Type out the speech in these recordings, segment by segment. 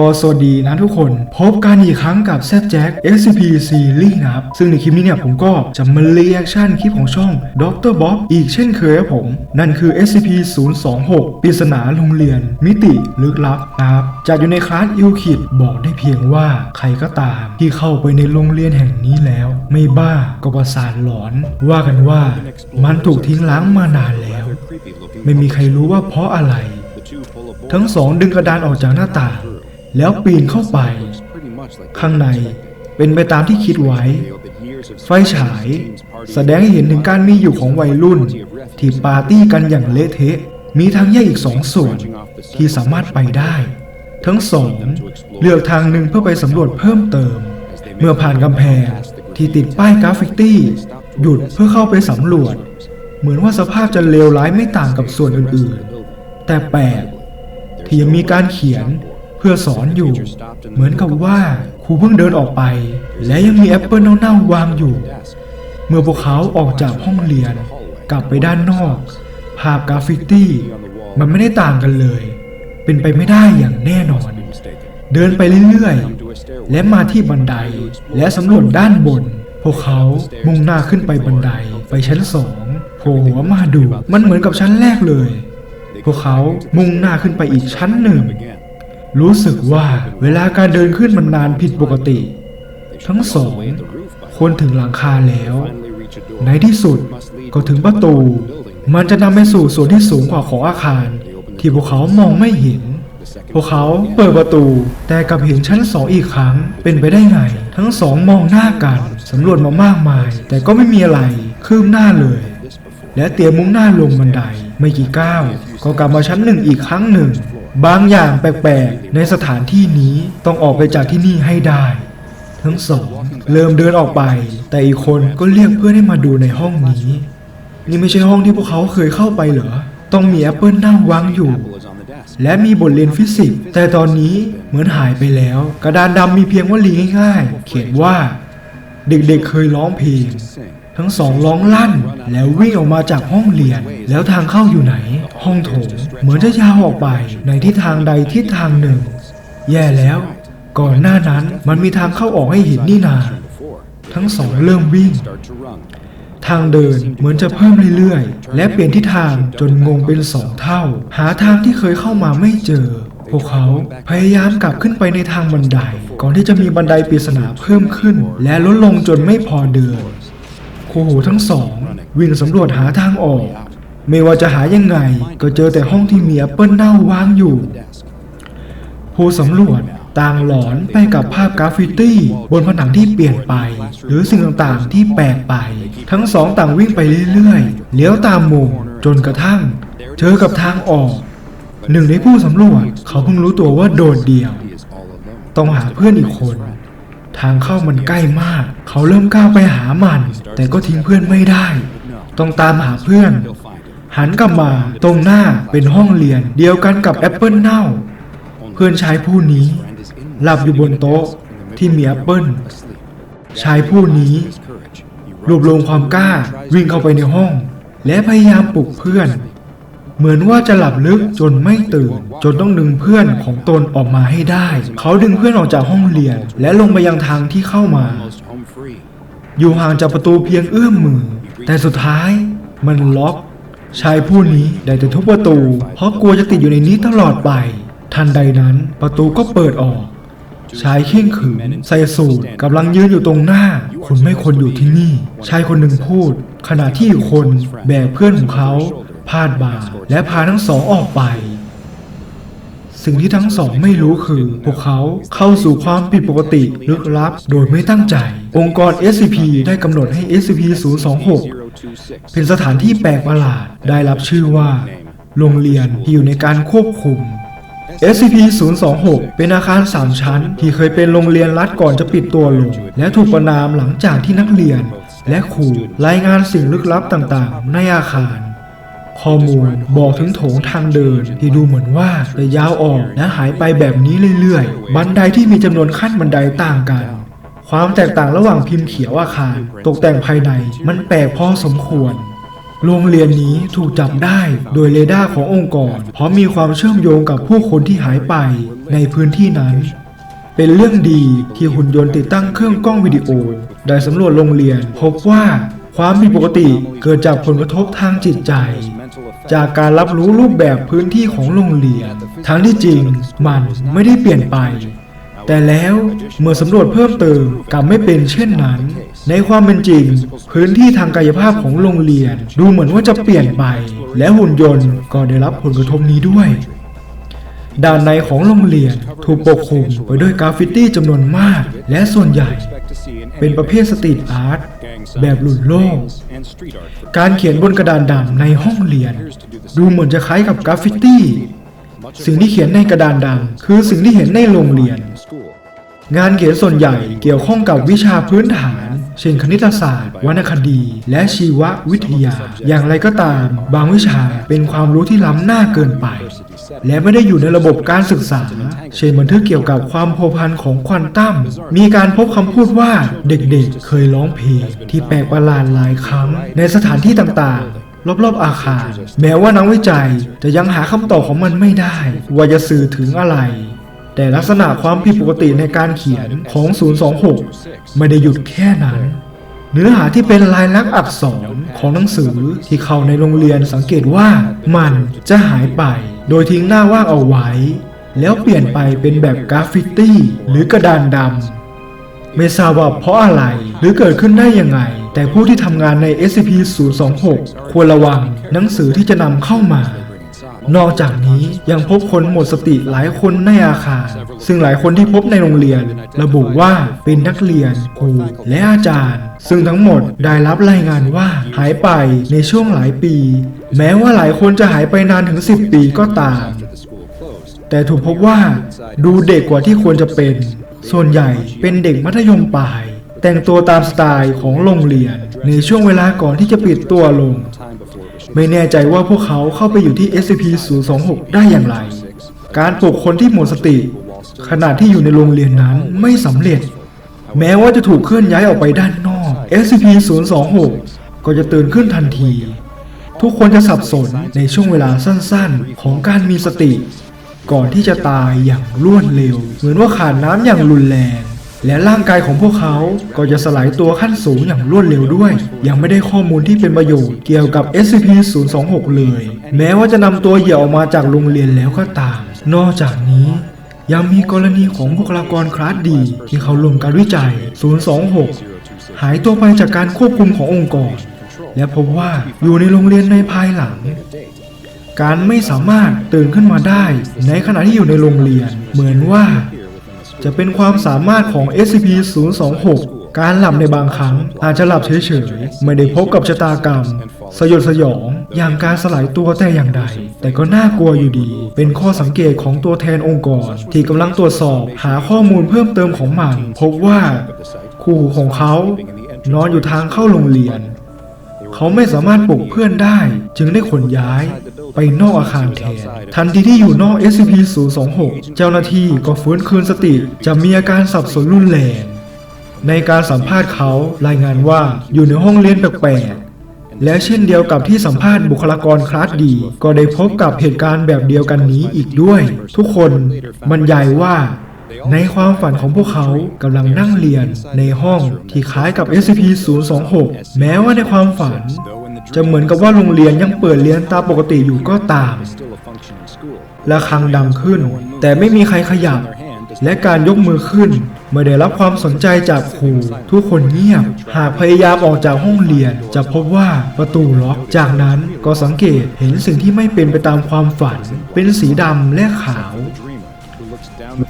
ก็สวัสดีนะทุกคน พบกันอีกครั้งกับแซ j แจ็ค SCP Series นะครับ ซึ่งในคลิปนี้เนี่ยผมก็จะมาเรีแอคชั่นคลิปของช่องดรบ๊อบอีกเช่นเคยครับผม นั่นคือ SCP 026ปริศนาโรงเรียน มิติลึกลับนะครับจัดอยู่ในคลาสอิวคิดบอกได้เพียงว่าใครก็ตามที่เข้าไปในโรงเรียนแห่งนี้แล้ว ไม่บ้าก็ประสาทหลอน ว่ากันว่ามันถูกทิ้งล้างมานานแล้ว ไม่มีใครรู้ว่าเพราะอะไร ทั้งสองดึงกระดานออกจากหน้าต่าง แล้วปีนเข้าไป ข้างในเป็นไปตามที่คิดไว้ ไฟฉาย แสดงให้เห็นถึงการมีอยู่ของวัยรุ่น ที่ปาร์ตี้กันอย่างเละเทะ มีทางแยกอีกสองส่วน ที่สามารถไปได้ ทั้งสองเลือกทางหนึ่งเพื่อไปสำรวจเพิ่มเติม เมื่อผ่านกำแพงที่ติดป้ายกราฟฟิตี้หยุดเพื่อเข้าไปสำรวจ เหมือนว่าสภาพจะเลวร้ายไม่ต่างกับส่วนอื่นๆ แต่แปลกที่ยังมีการเขียน เพื่อสอนอยู่ เหมือนกับว่าครูเพิ่งเดินออกไป และยังมีแอปเปิลเน่าๆวางอยู่ เมื่อพวกเขาออกจากห้องเรียน กลับไปด้านนอก ภาพกราฟฟิตี้มันไม่ได้ต่างกันเลย เป็นไปไม่ได้อย่างแน่นอน เดินไปเรื่อยๆ และมาที่บันไดและสำรวจด้านบน พวกเขามุ่งหน้าขึ้นไปบันไดไปชั้นสองโผล่หัวมาดู มันเหมือนกับชั้นแรกเลย พวกเขามุ่งหน้าขึ้นไปอีกชั้นหนึ่ง รู้สึกว่าเวลาการเดินขึ้นมันนานผิดปกติ ทั้งสองคนถึงหลังคาแล้ว ในที่สุดก็ถึงประตู มันจะนำไปสู่ส่วนที่สูงกว่าของอาคาร ที่พวกเขามองไม่เห็น พวกเขาเปิดประตู แต่กลับเห็นชั้นสองอีกครั้งเป็นไปได้ไง ทั้งสองมองหน้ากันสำรวจมามากมาย แต่ก็ไม่มีอะไรคืบหน้าเลย และเตรียมมุ่งหน้าลงบันไดไม่กี่ก้าวก็กลับมาชั้นหนึ่งอีกครั้งหนึ่ง บางอย่างแปลกๆ ในสถานที่นี้ต้องออกไปจากที่นี่ให้ได้ ทั้งสองเริ่มเดินออกไป แต่อีกคนก็เรียกเพื่อนให้มาดูในห้องนี้ นี่ไม่ใช่ห้องที่พวกเขาเคยเข้าไปเหรอ ต้องมีแอปเปิลนั่งวางอยู่ และมีบทเรียนฟิสิกส์ แต่ตอนนี้เหมือนหายไปแล้ว กระดานดำมีเพียงวลีง่ายๆ เขียนว่า เด็กๆเคยร้องเพลง ทั้งสองร้องลั่น แล้ววิ่งออกมาจากห้องเรียน แล้วทางเข้าอยู่ไหน ห้องโถง เหมือนจะยาวออกไปในทิศทางใดทิศทางหนึ่ง แย่แล้ว ก่อนหน้านั้นมันมีทางเข้าออกให้เห็นนี่นา ทั้งสองเริ่มวิ่ง ทางเดินเหมือนจะเพิ่มเรื่อยๆ และเปลี่ยนทิศทางจนงงเป็นสองเท่า หาทางที่เคยเข้ามาไม่เจอ พวกเขาพยายามกลับขึ้นไปในทางบันได ก่อนที่จะมีบันไดปริศนาเพิ่มขึ้น และลดลงจนไม่พอเดิน คู่หูทั้งสอง วิ่งสำรวจหาทางออก ไม่ว่าจะหายังไง ก็เจอแต่ห้องที่มีแอปเปิลเน่าวางอยู่ ผู้สำรวจต่างหลอนไปกับภาพกราฟฟิตี้ บนผนังที่เปลี่ยนไป หรือสิ่งต่างๆที่แปลกไป ทั้งสองต่างวิ่งไปเรื่อยๆ เลี้ยวตามมุมจนกระทั่ง เจอกับทางออก หนึ่งในผู้สำรวจเขาเพิ่งรู้ตัวว่าโดดเดี่ยว ต้องหาเพื่อนอีกคน ทางเข้ามันใกล้มาก เขาเริ่มก้าวไปหามัน แต่ก็ทิ้งเพื่อนไม่ได้ ต้องตามหาเพื่อน หันกลับมาตรงหน้าเป็นห้องเรียน เดียวกันกับแอปเปิลเน่า เพื่อนชายผู้นี้ หลับอยู่บนโต๊ะที่มีแอปเปิลชายผู้นี้รวบรวมความกล้าวิ่งเข้าไปในห้อง และพยายามปลุกเพื่อน เหมือนว่าจะหลับลึกจนไม่ตื่น จนต้องดึงเพื่อนของตนออกมาให้ได้ เขาดึงเพื่อนออกจากห้องเรียน และลงไปยังทางที่เข้ามา อยู่ห่างจากประตูเพียงเอื้อมมือ แต่สุดท้ายมันล็อกชายผู้นี้ได้แต่ทุบประตู เพราะกลัวจะติดอยู่ในนี้ตลอดไป ทันใดนั้นประตูก็เปิดออก ชายเข่งขรึมใส่สูทกำลังยืนอยู่ตรงหน้า คุณไม่ควรอยู่ที่นี่ ชายคนหนึ่งพูด ขณะที่อีกคนแบกเพื่อนของเขา พาดบ่าและพาทั้งสองออกไป สิ่งที่ทั้งสองไม่รู้คือ พวกเขาเข้าสู่ความผิดปกติลึกลับ โดยไม่ตั้งใจ องค์กร SCP ได้กำหนดให้ SCP-026 เป็นสถานที่แปลกประหลาดได้รับชื่อว่า โรงเรียนที่อยู่ในการควบคุม SCP-026 เป็นอาคาร 3 ชั้น ที่เคยเป็นโรงเรียนรัฐก่อนจะปิดตัวลง และถูกประนามหลังจากที่นักเรียน และครูรายงานสิ่งลึกลับต่างๆ ในอาคาร ข้อมูลบอกถึงโถงทางเดิน ที่ดูเหมือนว่าจะยาวออกและหายไปแบบนี้เรื่อยๆ บันไดที่มีจำนวนขั้นบันไดต่างกัน ความแตกต่างระหว่างพิมพ์เขียวอาคาร ตกแต่งภายในมันแปลกพอสมควรโรงเรียนนี้ถูกจับได้โดยเรดาร์ขององค์กร เพราะมีความเชื่อมโยงกับผู้คนที่หายไปในพื้นที่นั้น เป็นเรื่องดีที่หุ่นยนต์ติดตั้งเครื่องกล้องวิดีโอ ได้สำรวจโรงเรียน พบว่าความผิดปกติเกิดจากผลกระทบทางจิตใจ จากการรับรู้รูปแบบพื้นที่ของโรงเรียน ทั้งที่จริงมันไม่ได้เปลี่ยนไป แต่แล้วเมื่อสำรวจเพิ่มเติมกลับไม่เป็นเช่นนั้น ในความเป็นจริง พื้นที่ทางกายภาพของโรงเรียน ดูเหมือนว่าจะเปลี่ยนไป และหุ่นยนต์ก็ได้รับผลกระทบนี้ด้วยด้านในของโรงเรียนถูกปกคลุมไปด้วยกราฟฟิตี้จำนวนมาก และส่วนใหญ่ เป็นประเภทสตรีทอาร์ตแบบหลุดโลก การเขียนบนกระดานดำในห้องเรียน ดูเหมือนจะคล้ายกับกราฟฟิตี้ สิ่งที่เขียนในกระดานดำคือสิ่งที่เห็นในโรงเรียน งานเขียนส่วนใหญ่เกี่ยวข้องกับวิชาพื้นฐาน เช่นคณิตศาสตร์ วรรณคดี และชีววิทยา อย่างไรก็ตาม บางวิชาเป็นความรู้ที่ล้ำหน้าเกินไป และไม่ได้อยู่ในระบบการศึกษา เช่นบันทึกเกี่ยวกับความโพพันของควอนตัม มีการพบคำพูดว่าเด็กๆ เคยร้องเพลงที่แปลกประหลาดหลายครั้ง ในสถานที่ต่างๆรอบๆอาคาร แม้ว่านักวิจัยจะยังหาคำตอบของมันไม่ได้ ว่าจะสื่อถึงอะไร แต่ลักษณะความผิดปกติในการเขียนของ 026 ไม่ได้หยุดแค่นั้น เนื้อหาที่เป็นลายลักษณ์อักษรของหนังสือที่เข้าในโรงเรียนสังเกตว่ามันจะหายไป โดยทิ้งหน้าว่างเอาไว้ แล้วเปลี่ยนไปเป็นแบบกราฟฟิตี้หรือกระดานดำไม่ทราบว่าเพราะอะไรหรือเกิดขึ้นได้ยังไง แต่ผู้ที่ทำงานใน SCP-026 ควรระวังหนังสือที่จะนำเข้ามา นอกจากนี้ยังพบคนหมดสติหลายคนในอาคาร ซึ่งหลายคนที่พบในโรงเรียน ระบุว่าเป็นนักเรียนครูและอาจารย์ ซึ่งทั้งหมดได้รับรายงานว่าหายไปในช่วงหลายปี แม้ว่าหลายคนจะหายไปนานถึง 10 ปีก็ตาม แต่ถูกพบว่าดูเด็กกว่าที่ควรจะเป็น ส่วนใหญ่เป็นเด็กมัธยมปลาย แต่งตัวตามสไตล์ของโรงเรียนในช่วงเวลาก่อนที่จะปิดตัวลง ไม่แน่ใจว่าพวกเขาเข้าไปอยู่ที่ SCP-026 ได้อย่างไร การปลุกคนที่หมดสติ ขณะที่อยู่ในโรงเรียนนั้นไม่สำเร็จ แม้ว่าจะถูกเคลื่อนย้ายออกไปด้านนอก SCP-026 ก็จะตื่นขึ้นทันที ทุกคนจะสับสนในช่วงเวลาสั้นๆ ของการมีสติ ก่อนที่จะตายอย่างรวดเร็ว เหมือนว่าขาดน้ำอย่างรุนแรง และร่างกายของพวกเขาก็จะสลายตัวขั้นสูงอย่างรวดเร็วด้วย ยังไม่ได้ข้อมูลที่เป็นประโยชน์เกี่ยวกับ SCP-026 เลย แม้ว่าจะนำตัวเหยื่อออกมาจากโรงเรียนแล้วก็ตาม นอกจากนี้ยังมีกรณีของบุคลากรคลาสดี ที่เขาลงการวิจัย 026 หายตัวไปจากการควบคุมขององค์กร และพบว่าอยู่ในโรงเรียนในภายหลัง การไม่สามารถตื่นขึ้นมาได้ในขณะที่อยู่ในโรงเรียน เหมือนว่า จะเป็นความสามารถของ SCP-026 การหลับในบางครั้งอาจจะหลับเฉยๆ ไม่ได้พบกับชะตากรรม สยดสยอง อย่างการสลายตัวแต่อย่างใด แต่ก็น่ากลัวอยู่ดี เป็นข้อสังเกตของตัวแทนองค์กร ที่กำลังตรวจสอบหาข้อมูลเพิ่มเติมของมัน พบว่าครูของเขา นอนอยู่ทางเข้าโรงเรียน เขาไม่สามารถปลุกเพื่อนได้ จึงได้ขนย้าย ไปนอกอาคารแทน ทันทีที่อยู่นอก SCP-026 เจ้าหน้าที่ก็ฟื้นคืนสติ จะมีอาการสับสนรุนแรง ในการสัมภาษณ์เขารายงานว่าอยู่ในห้องเรียนแปลกๆ และเช่นเดียวกับที่สัมภาษณ์บุคลากรคลาสดี ก็ได้พบกับเหตุการณ์แบบเดียวกันนี้อีกด้วย ทุกคนบรรยายว่าในความฝันของพวกเขากำลังนั่งเรียนในห้องที่คล้ายกับ SCP-026 แม้ว่าในความฝัน จะเหมือนกับว่าโรงเรียนยังเปิดเรียนตามปกติอยู่ก็ตามระฆังดังขึ้น แต่ไม่มีใครขยับ และการยกมือขึ้นเมื่อได้รับความสนใจจากครูทุกคนเงียบ หากพยายามออกจากห้องเรียน จะพบว่าประตูล็อก จากนั้นก็สังเกตเห็นสิ่งที่ไม่เป็นไปตามความฝัน เป็นสีดำและขาว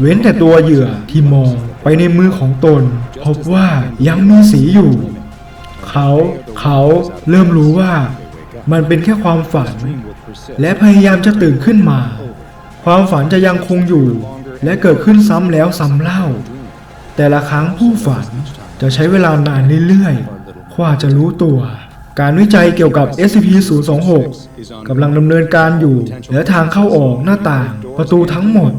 เว้นแต่ตัวเหยื่อที่มองไปในมือของตน พบว่ายังมีสีอยู่ เขาเขาเริ่มรู้ว่ามันเป็นแค่ความฝัน และพยายามจะตื่นขึ้นมา ความฝันจะยังคงอยู่ และเกิดขึ้นซ้ำแล้วซ้ำเล่า แต่ละครั้งผู้ฝันจะใช้เวลานานเรื่อยๆกว่าจะรู้ตัว การวิจัยเกี่ยวกับ SCP-026 กำลังดำเนินการอยู่ และทางเข้าออกหน้าต่างประตูทั้งหมด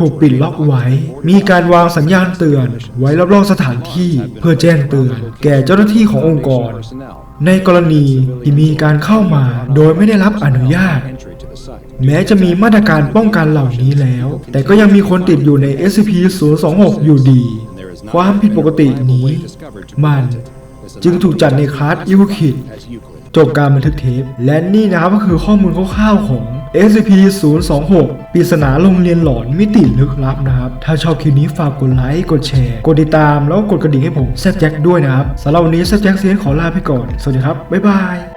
ถูกปิดล็อกไว้ มีการวางสัญญาณเตือน ไว้รอบๆสถานที่เพื่อแจ้งเตือน แก่เจ้าหน้าที่ขององค์กร ในกรณีที่มีการเข้ามาโดยไม่ได้รับอนุญาต แม้จะมีมาตรการป้องกันเหล่านี้แล้ว แต่ก็ยังมีคนติดอยู่ใน SCP-026 อยู่ดี ความผิดปกตินี้ มันจึงถูกจัดในคลาสยูคิด จบการบันทึกเทป และนี่นะครับก็คือข้อมูลคร่าวๆของ SCP-026 ปริศนาโรงเรียนหลอนมิติลึกลับนะครับ ถ้าชอบคลิปนี้ฝากกดไลค์ กดแชร์ กดติดตามแล้วกดกระดิ่งให้ผมแซดแจ็คด้วยนะครับสำหรับวันนี้แซดแจ็คเซียนขอลาไปก่อน สวัสดีครับ บ๊ายบาย